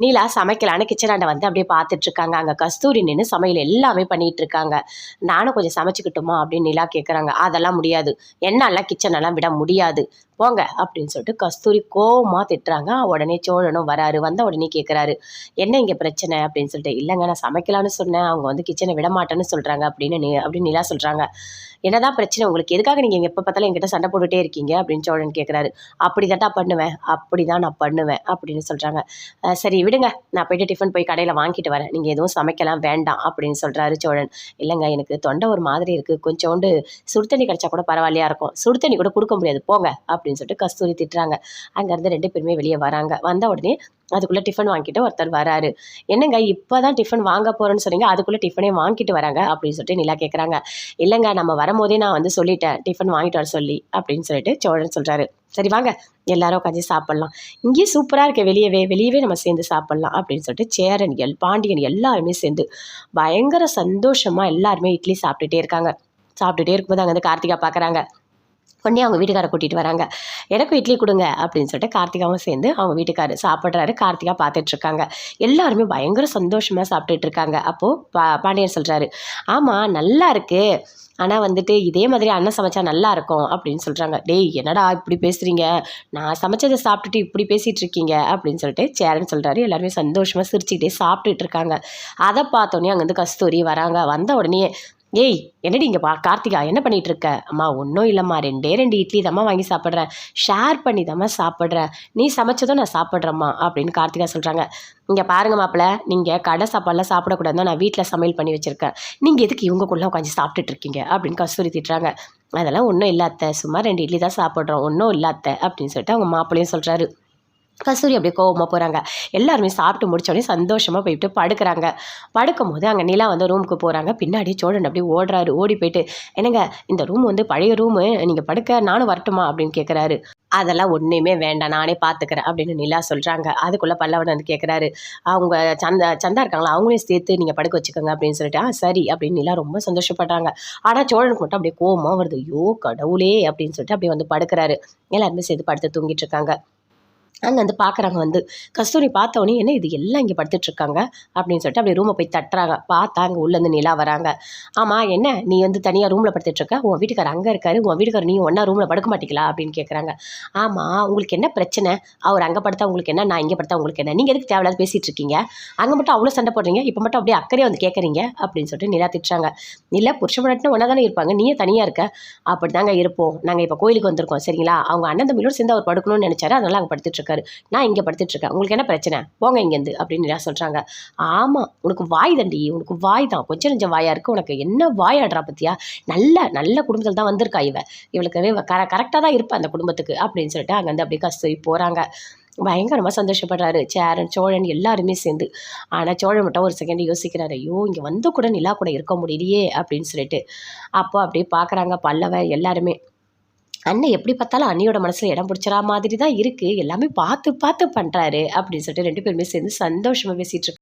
நீலா சமைக்கலான்னு கிச்சனாண்ட வந்து அப்படியே பார்த்துட்டு இருக்காங்க அங்கே கஸ்தூரி நின்று சமையல் எல்லாமே பண்ணிட்டு இருக்காங்க நானும் கொஞ்சம் சமைச்சுக்கிட்டோமா அப்படின்னு நிலா கேட்குறாங்க அதெல்லாம் முடியாது. என்னெல்லாம் கிச்சனெல்லாம் விட முடியாது. போங்க அப்படின்னு சொல்லிட்டு கஸ்தூரி கோவமாக திட்டுறாங்க. உடனே சோழனும் வராரு. வந்த உடனே கேட்குறாரு என்ன இங்கே பிரச்சனை? அப்படின்னு சொல்லிட்டு இல்லைங்க நான் சமைக்கலான்னு சொன்னேன். அவங்க வந்து கிச்சனை விட மாட்டேன்னு சொல்கிறாங்க அப்படின்னு நீ அப்படின்னு நிலா சொல்கிறாங்க என்னதான் பிரச்சனை உங்களுக்கு? எதுக்காக நீங்கள் எப்போ பார்த்தாலும் என்கிட்ட சண்டை போட்டுகிட்டே இருக்கீங்க? அப்படின்னு சோழன் கேட்குறாரு அப்படி தான்டா பண்ணுவேன். அப்படி தான் நான் பண்ணுவேன். அப்படின்னு சொல்கிறாங்க சரி விடுங்க நான் போயிட்டு டிஃபன் போய் கடையில் வாங்கிட்டு வரேன். நீங்கள் எதுவும் சமைக்கலாம் வேண்டாம் அப்படின்னு சொல்கிறாரு சோழன். இல்லைங்க எனக்கு தொண்டை ஒரு மாதிரி இருக்குது கொஞ்சோண்டு சுடு தண்ணி கிடச்சா கூட பரவாயில்லையா இருக்கும். சுடு தண்ணி கூட கொடுக்க முடியாது. போங்க அப்படின்னு சொல்லிட்டு கஸ்தூரி திட்டுறாங்க. அங்கேருந்து ரெண்டு பேருமே வெளியே வராங்க. வந்த உடனே அதுக்குள்ளே டிஃபன் வாங்கிட்டு ஒருத்தர் வராரு. என்னங்க இப்போ தான் டிஃபன் வாங்க போகிறேன்னு சொன்னீங்க அதுக்குள்ளே டிஃபனே வாங்கிட்டு வராங்க அப்படின்னு சொல்லிட்டு நிலா கேட்குறாங்க இல்லைங்க நம்ம வரும்போதே நான் வந்து சொல்லிட்டேன் டிஃபன் வாங்கிட்டு வர சொல்லி அப்படின்னு சொல்லிட்டு சோழன் சொல்கிறாரு சரி வாங்க எல்லாரும் உட்காந்து சாப்பிட்லாம். இங்கேயே சூப்பராக இருக்க வெளியவே வெளியவே நம்ம சேர்ந்து சாப்பிட்லாம் அப்படின்னு சொல்லிட்டு சேரன் எல் பாண்டியன் எல்லாருமே சேர்ந்து பயங்கர சந்தோஷமாக எல்லாருமே இட்லி சாப்பிட்டுட்டே இருக்காங்க. சாப்பிட்டுட்டே இருக்கும்போது அங்கே வந்து கார்த்திகா பார்க்குறாங்க உடனே அவங்க வீட்டுக்காரை கூட்டிகிட்டு வராங்க. எனக்கும் இட்லி கொடுங்க அப்படின்னு சொல்லிட்டு கார்த்திகாவும் சேர்ந்து அவங்க வீட்டுக்காரர் சாப்பிட்றாரு. கார்த்திகா பார்த்துட்ருக்காங்க எல்லாருமே பயங்கர சந்தோஷமாக சாப்பிட்டுட்டு இருக்காங்க. அப்போது பா பாண்டியன் சொல்கிறாரு ஆமாம் நல்லா இருக்குது ஆனால் வந்துட்டு இதே மாதிரி அண்ணன் சமைச்சா நல்லா இருக்கும் அப்படின்னு சொல்கிறாங்க டேய் என்னடா இப்படி பேசுகிறீங்க நான் சமைச்சதை சாப்பிட்டுட்டு இப்படி பேசிகிட்டு இருக்கீங்க அப்படின்னு சொல்லிட்டு சேரன் சொல்கிறாரு எல்லாருமே சந்தோஷமாக சிரிச்சுக்கிட்டே சாப்பிட்டுட்டு இருக்காங்க. அதை பார்த்தோன்னே அங்கேருந்து கஸ்தூரி வராங்க. வந்த உடனே ஏய் என்னடி இங்கே பா கார்த்திகா என்ன பண்ணிகிட்டு இருக்க அம்மா ஒன்றும் இல்லைம்மா. ரெண்டே ரெண்டு இட்லி தாம்மா வாங்கி சாப்பிட்றேன் ஷேர் பண்ணி தாம்மா சாப்பிட்றேன் நீ சமைச்சதும் நான் சாப்பிட்றேம்மா அப்படின்னு கார்த்திகா சொல்கிறாங்க இங்கே பாருங்க மாப்பிள்ள நீங்கள் கடை சாப்பாடெலாம் சாப்பிடக்கூடாது நான் வீட்டில் சமையல் பண்ணி வச்சுருக்கேன். நீங்கள் எதுக்கு இவங்கக்குள்ளே உட்காந்து சாப்பிட்டுட்டு இருக்கீங்க? அப்படின்னு கஸ்தூரி திட்டுறாங்க. அதெல்லாம் ஒன்றும் இல்லாத்த சும்மா ரெண்டு இட்லி தான் சாப்பிட்றோம். ஒன்றும் இல்லாத்த அப்படின்னு சொல்லிட்டு அவங்க மாப்பிள்ளையும் சொல்கிறாரு கஸ்தூரி அப்படியே கோவமாக போகிறாங்க எல்லாருமே சாப்பிட்டு முடிச்சோடனே சந்தோஷமாக போயிட்டு படுக்கிறாங்க. படுக்கும் போது அங்கே நிலா வந்து ரூமுக்கு போகிறாங்க பின்னாடி சோழன் அப்படியே ஓடுறாரு. ஓடி போயிட்டு என்னங்க இந்த ரூம் வந்து பழைய ரூமு நீங்கள் படுக்க நானும் வரட்டுமா? அப்படின்னு கேட்குறாரு அதெல்லாம் ஒன்றுமே வேண்டாம். நானே பார்த்துக்கிறேன் அப்படின்னு நிலா சொல்கிறாங்க அதுக்குள்ளே பல்லவன் வந்து கேட்குறாரு அவங்க சந்தா சந்தா இருக்காங்களா? அவங்களையும் சேர்த்து நீங்கள் படுக்க வச்சுக்கோங்க. அப்படின்னு சொல்லிட்டு ஆ சரி. அப்படின்னு நிலா ரொம்ப சந்தோஷப்படுறாங்க. ஆனால் சோழனுக்கு மட்டும் அப்படியே கோவமாக வருது. ஐயோ கடவுளே! அப்படின்னு சொல்லிட்டு அப்படியே வந்து படுக்கிறாரு. எல்லாருமே சேர்த்து படுத்து தூங்கிட்டு இருக்காங்க. அங்கே வந்து பார்க்குறாங்க வந்து. கஸ்தூரி பார்த்தவொடனே என்ன இது எல்லாம் இங்கே படுத்துட்ருக்காங்க? அப்படின்னு சொல்லிட்டு அப்படியே ரூமை போய் தட்டுறாங்க. பார்த்தா அங்கே உள்ளேருந்து நிலா வராங்க. ஆமாம் என்ன? நீ வந்து தனியாக ரூமில் படுத்துட்ருக்க? உன் வீட்டுக்கார் அங்கே இருக்காரு. உன் வீட்டுக்கார் நீ ஒன்றா ரூமில் படுக்க மாட்டீங்களா? அப்படின்னு கேட்குறாங்க ஆமாம் உங்களுக்கு என்ன பிரச்சனை? அவர் அங்கே படுத்தா உங்களுக்கு என்ன? நான் இங்கே படுத்தா உங்களுக்கு என்ன? நீங்கள் எதுக்கு தேவையில்லாத பேசிகிட்டு இருக்கீங்க? அங்கே மட்டும் அவ்வளோ சண்டை போடுறீங்க? இப்போ மட்டும் அப்படியே அக்கறையாக வந்து கேட்குறீங்க அப்படின்னு சொல்லிட்டு நிலா திட்டுறாங்க. நிலா புருஷ பண்ணட்டுன்னு ஒன்றா தானே இருப்பாங்க. நீயே தனியாக இருக்க. அப்படி தாங்க இருப்போம். நாங்கள் இப்போ கோயிலுக்கு வந்திருக்கோம் சரிங்களா? அவங்க அண்ணன் தம்பியோடு சேர்ந்து அவர் படுக்கணும்னு நினச்சாரு. அதனால் அங்கே படுத்துட்டு இருக்காரு. நான் இங்கே படுத்துட்ருக்கேன் உங்களுக்கு என்ன பிரச்சனை? போங்க இங்கேருந்து அப்படின்னு நான் சொல்கிறாங்க ஆமாம் உனக்கு வாய் தண்டி உனக்கு வாய் தான். கொஞ்சம் நெஞ்ச வாயாக இருக்குது உனக்கு என்ன வாயாடுறா பற்றியா நல்ல நல்ல குடும்பத்தில் தான் வந்திருக்கா இவ. இவளுக்கு கர கரெக்டாக தான் இருப்பா அந்த குடும்பத்துக்கு அப்படின்னு சொல்லிட்டு அங்கேருந்து அப்படியே கஸ்தூரி போகிறாங்க பயங்கரமாக சந்தோஷப்படுறாரு. சேரன் சோழன் எல்லாருமே சேர்ந்து. ஆனால் சோழன் மட்டும் ஒரு செகண்ட் யோசிக்கிறாரு. ஐயோ இங்கே வந்து கூட நிலா கூட இருக்க முடியலையே அப்படின்னு சொல்லிட்டு. அப்போ அப்படியே பார்க்குறாங்க பல்லவ எல்லாருமே. அண்ணன் எப்படி பார்த்தாலும் அண்ணியோட மனசில் இடம் பிடிச்சிடா மாதிரி தான் இருக்குது எல்லாமே பார்த்து பார்த்து பண்ணுறாரு அப்படின்னு சொல்லிட்டு ரெண்டு பேருமே சேர்ந்து சந்தோஷமாக பேசிகிட்டு